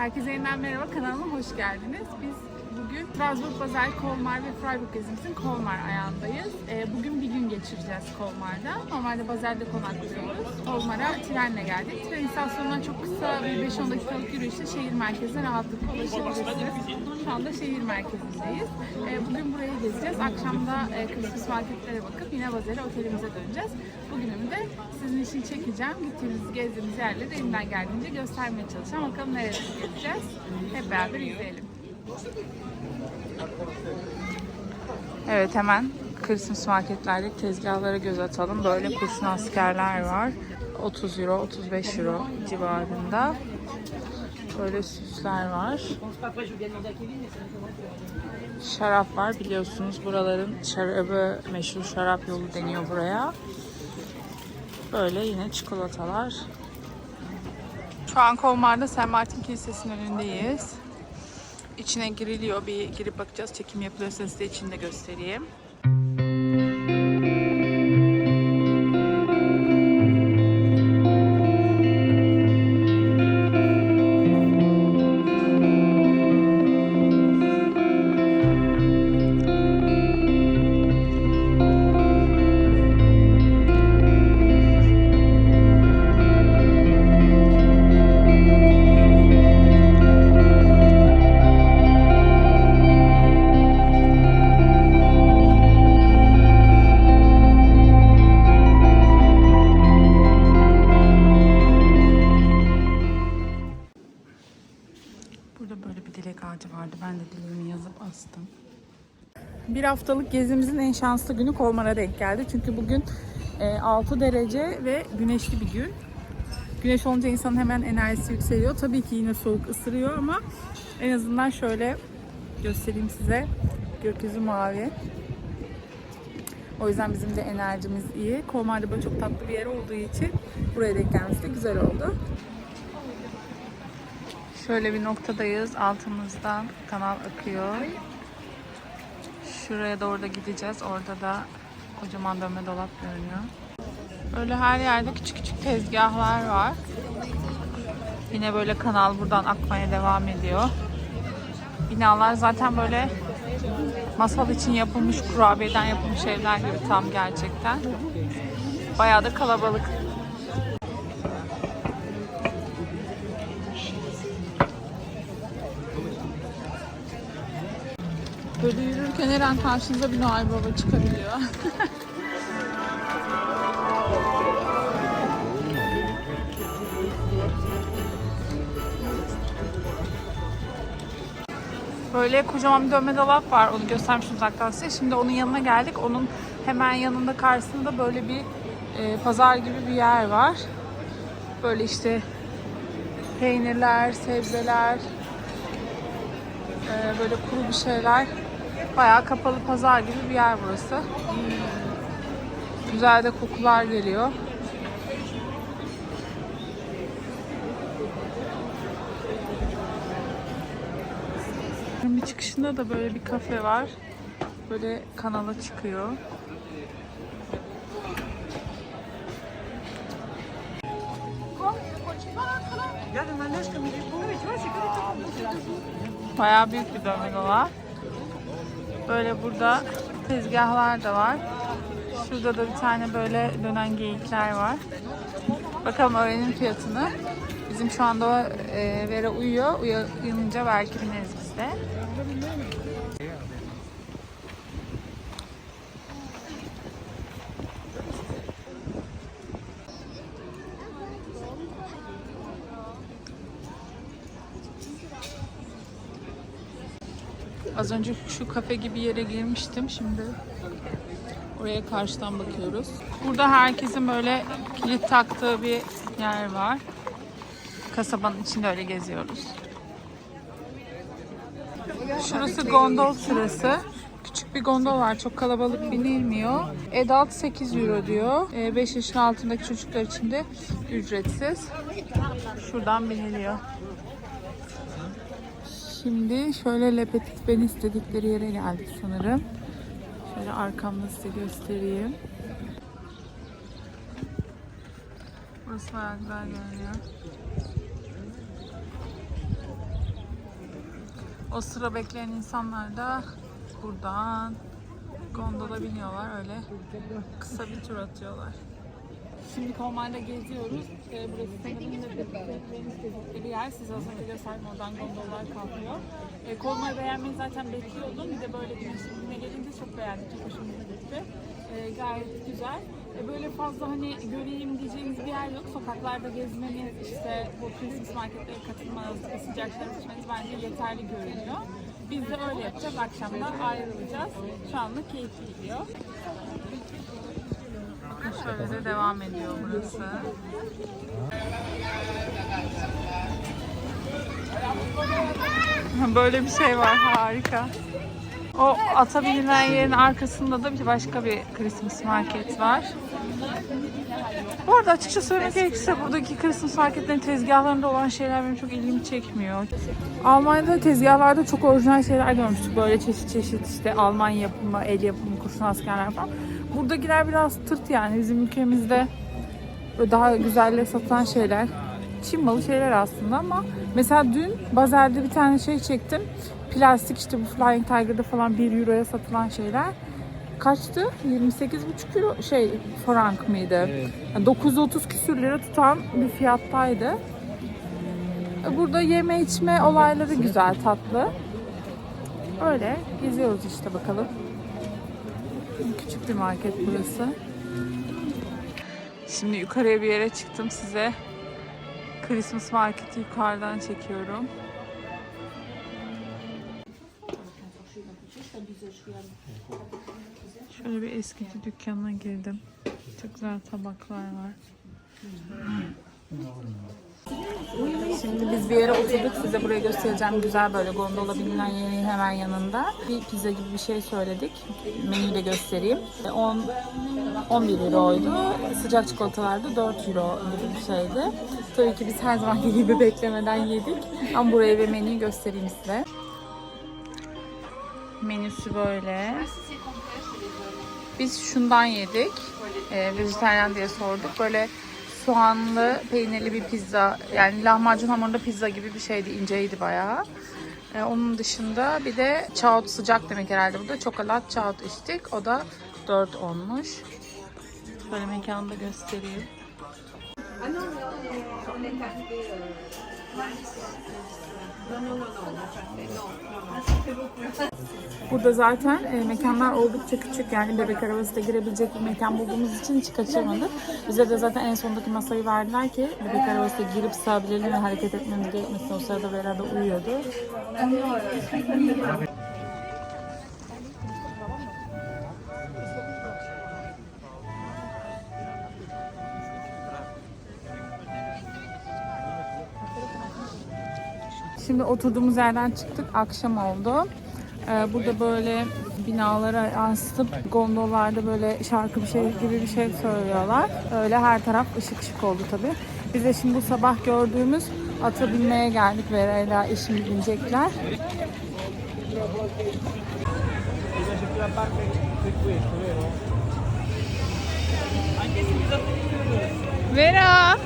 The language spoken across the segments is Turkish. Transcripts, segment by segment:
Herkese yeniden merhaba, kanalıma hoş geldiniz. Biz bugün Strasbourg, Basel, Kolmar ve Freiburg gezimizin Kolmar ayağındayız. Ee, bugün bir gün geçireceğiz Kolmar'da. Normalde Basel'de konaklıyoruz. Kolmar'a trenle geldik. Tren istasyonundan çok kısa bir 5-10 dakikalık yürüyüşte şehir merkezine rahatlıkla ulaşabilirsiniz. Şu anda şehir merkezindeyiz. Ee, bugün burayı gezeceğiz. Akşam da e, Christmas marketlere bakıp yine Basel'e otelimize döneceğiz. Bugünümü de sizin için çekeceğim. Gittiğimiz, gezdiğimiz yerleri elimden geldiğince göstermeye çalışacağım. Bakalım nereleri gezeceğiz. Hep beraber izleyelim. Evet hemen Christmas marketlerdeki tezgahlara göz atalım. Böyle kurşun askerler var. 30 euro, 35 euro civarında. Böyle süsler var. Şarap var biliyorsunuz. Buraların şarabı meşhur şarap yolu deniyor buraya. Böyle yine çikolatalar. Şu an Kolmar'da St. Martin Kilisesi'nin önündeyiz. İçine giriliyor. Bir girip bakacağız. Çekim yapılıyorsa size içinde göstereyim. Ben de dileğimi yazıp astım. Bir haftalık gezimizin en şanslı günü Kolmar'a denk geldi. Çünkü bugün e, 6 derece ve güneşli bir gün. Güneş olunca insanın hemen enerjisi yükseliyor. Tabii ki yine soğuk ısırıyor ama en azından şöyle göstereyim size. Gökyüzü mavi. O yüzden bizim de enerjimiz iyi. Kolmar'da böyle çok tatlı bir yer olduğu için buraya denk gelmesi de güzel oldu. Şöyle bir noktadayız. Altımızdan kanal akıyor. Şuraya doğru da gideceğiz. Orada da kocaman dönme dolap görünüyor. Böyle her yerde küçük küçük tezgahlar var. Yine böyle kanal buradan akmaya devam ediyor. Binalar zaten böyle masal için yapılmış, kurabiyeden yapılmış evler gibi tam gerçekten. Bayağı da kalabalık. Böyle yürürken her an karşınıza bir Noel Baba çıkabiliyor. Böyle kocaman bir dönme dolap var. Onu göstermiştim uzaktan size. Şimdi onun yanına geldik. Onun hemen yanında karşısında böyle bir e, pazar gibi bir yer var. Böyle işte peynirler, sebzeler, e, böyle kuru bir şeyler. Bayağı kapalı pazar gibi bir yer burası. Güzel de kokular geliyor. Bir çıkışında da böyle bir kafe var. Böyle kanala çıkıyor. Bayağı büyük bir dönme dolap. Böyle burada tezgahlar da var. Şurada da bir tane böyle dönen geyikler var. Bakalım öğrenin fiyatını. Bizim şu anda e, Vera uyuyor. Uyanınca belki bineriz biz de. Az önce şu kafe gibi yere girmiştim. Şimdi oraya karşıdan bakıyoruz. Burada herkesin böyle kilit taktığı bir yer var. Kasabanın içinde öyle geziyoruz. Şurası gondol sırası. Küçük bir gondol var. Çok kalabalık binilmiyor. Adult 8 euro diyor. 5 yaşın altındaki çocuklar için de ücretsiz. Şuradan biniliyor. Şimdi şöyle Le Petit Ben istedikleri yere geldik sanırım. Şöyle arkamda size göstereyim. Burası bayağı güzel görünüyor. O sıra bekleyen insanlar da buradan gondola biniyorlar öyle kısa bir tur atıyorlar. Şimdi Kolmar'da geziyoruz. Ee, burası sanırım istedikleri yer. Siz az önce gösterdim oradan gondollar kalkıyor. Ee, Kolmar'ı beğenmeyi zaten bekliyordum. Bir de böyle güneşli güne gelince çok beğendik. Çok hoşumuza gitti. Ee, gayet güzel. Ee, böyle fazla hani göreyim diyeceğiniz bir yer yok. Sokaklarda gezmeniz, işte bu Christmas marketlere katılmanız, sıcak şeyler içmeniz bence yeterli görünüyor. Biz de öyle yapacağız. Akşamda ayrılacağız. Şu anlık keyifli gidiyor. Şöyle de devam ediyor burası. Böyle bir şey var harika. O ata binilen yerin arkasında da bir başka bir Christmas market var. Bu arada açıkça söylemek gerekirse buradaki Christmas marketlerin tezgahlarında olan şeyler benim çok ilgimi çekmiyor. Almanya'da tezgahlarda çok orijinal şeyler görmüştük. Böyle çeşit çeşit işte Alman yapımı, el yapımı kurşun askerler falan. Buradakiler biraz tırt yani bizim ülkemizde daha güzelle satılan şeyler. Çin malı şeyler aslında ama mesela dün Bazar'da bir tane şey çektim. Plastik işte bu Flying Tiger'da falan 1 euroya satılan şeyler. Kaçtı? 28,5 euro şey frank mıydı? Yani 930 küsür lira tutan bir fiyattaydı. Burada yeme içme olayları güzel, tatlı. Öyle geziyoruz işte bakalım. Küçük bir market burası. Şimdi yukarıya bir yere çıktım size. Christmas marketi yukarıdan çekiyorum. Şöyle bir eskici dükkanına girdim. Çok güzel tabaklar var. Şimdi biz bir yere oturduk. Size burayı göstereceğim. Güzel böyle gondola binilen yerin hemen yanında. Bir pizza gibi bir şey söyledik. Menüyü de göstereyim. 10 11 euroydu. Sıcak çikolatalar da 4 euro gibi bir şeydi. Tabii ki biz her zamanki gibi beklemeden yedik. Ama burayı ve menüyü göstereyim size. Menüsü böyle. Biz şundan yedik. Ee, vejetaryen diye sorduk. Böyle soğanlı, peynirli bir pizza. Yani lahmacun hamurunda pizza gibi bir şeydi. inceydi bayağı. Ee, onun dışında bir de çağut sıcak demek herhalde burada. Çokolat çağut içtik. O da 4 olmuş. Böyle mekanı da göstereyim. Burada zaten e, mekanlar oldukça küçük yani bebek arabası da girebilecek bir mekan bulduğumuz için hiç kaçırmadık. Bize de zaten en sondaki masayı verdiler ki bebek arabası da girip sığabilelim ve hareket etmemiz gerekmesin. O sırada beraber uyuyordu. Şimdi oturduğumuz yerden çıktık. Akşam oldu. Ee, burada böyle binalara yansıtıp gondollarda böyle şarkı bir şey gibi bir şey söylüyorlar. Öyle her taraf ışık ışık oldu tabii. Biz de şimdi bu sabah gördüğümüz ata binmeye geldik. Vera eşim binecekler. Vera!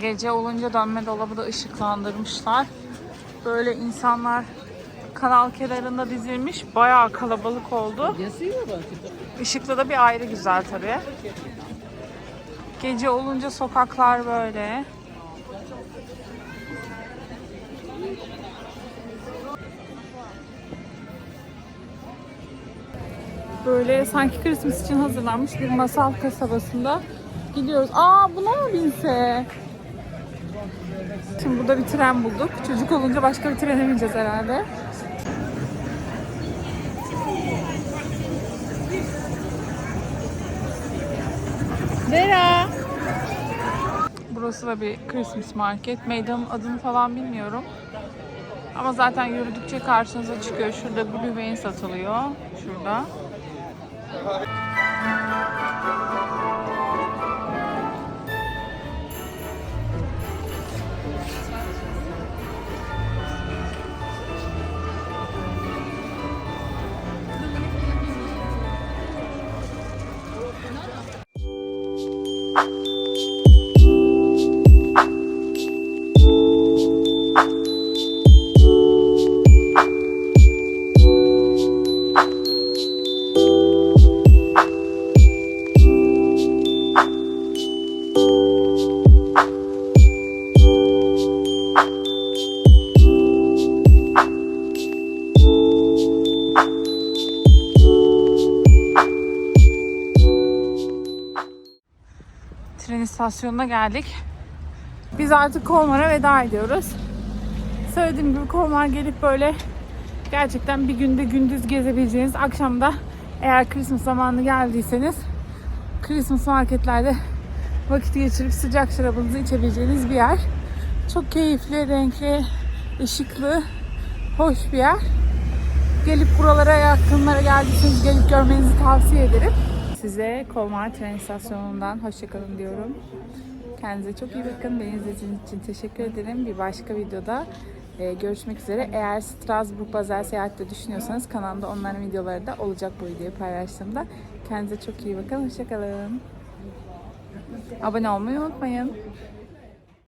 Gece olunca dönme dolabı da ışıklandırmışlar. Böyle insanlar kanal kenarında dizilmiş. Bayağı kalabalık oldu. Işıklı da bir ayrı güzel tabii. Gece olunca sokaklar böyle. Böyle sanki Christmas için hazırlanmış bir masal kasabasında gidiyoruz. Aa buna mı binse? Şimdi burada bir tren bulduk. Çocuk olunca başka bir trene bineceğiz herhalde. Vera. Burası da bir Christmas market. Meydanın adını falan bilmiyorum. Ama zaten yürüdükçe karşınıza çıkıyor. Şurada Glühwein satılıyor. Şurada. İstasyonuna geldik. Biz artık Kolmar'a veda ediyoruz. Söylediğim gibi Kolmar gelip böyle gerçekten bir günde gündüz gezebileceğiniz, akşamda eğer Christmas zamanı geldiyseniz Christmas marketlerde vakit geçirip sıcak şarabınızı içebileceğiniz bir yer. Çok keyifli, renkli, ışıklı, hoş bir yer. Gelip buralara yakınlara geldiyseniz gelip görmenizi tavsiye ederim. Size Kolmar tren istasyonundan hoşçakalın diyorum. Kendinize çok iyi bakın. Beni izlediğiniz için teşekkür ederim. Bir başka videoda e, görüşmek üzere. Eğer Strasbourg Basel seyahatte düşünüyorsanız kanalımda onların videoları da olacak bu videoyu paylaştığımda. Kendinize çok iyi bakın. Hoşçakalın. Abone olmayı unutmayın.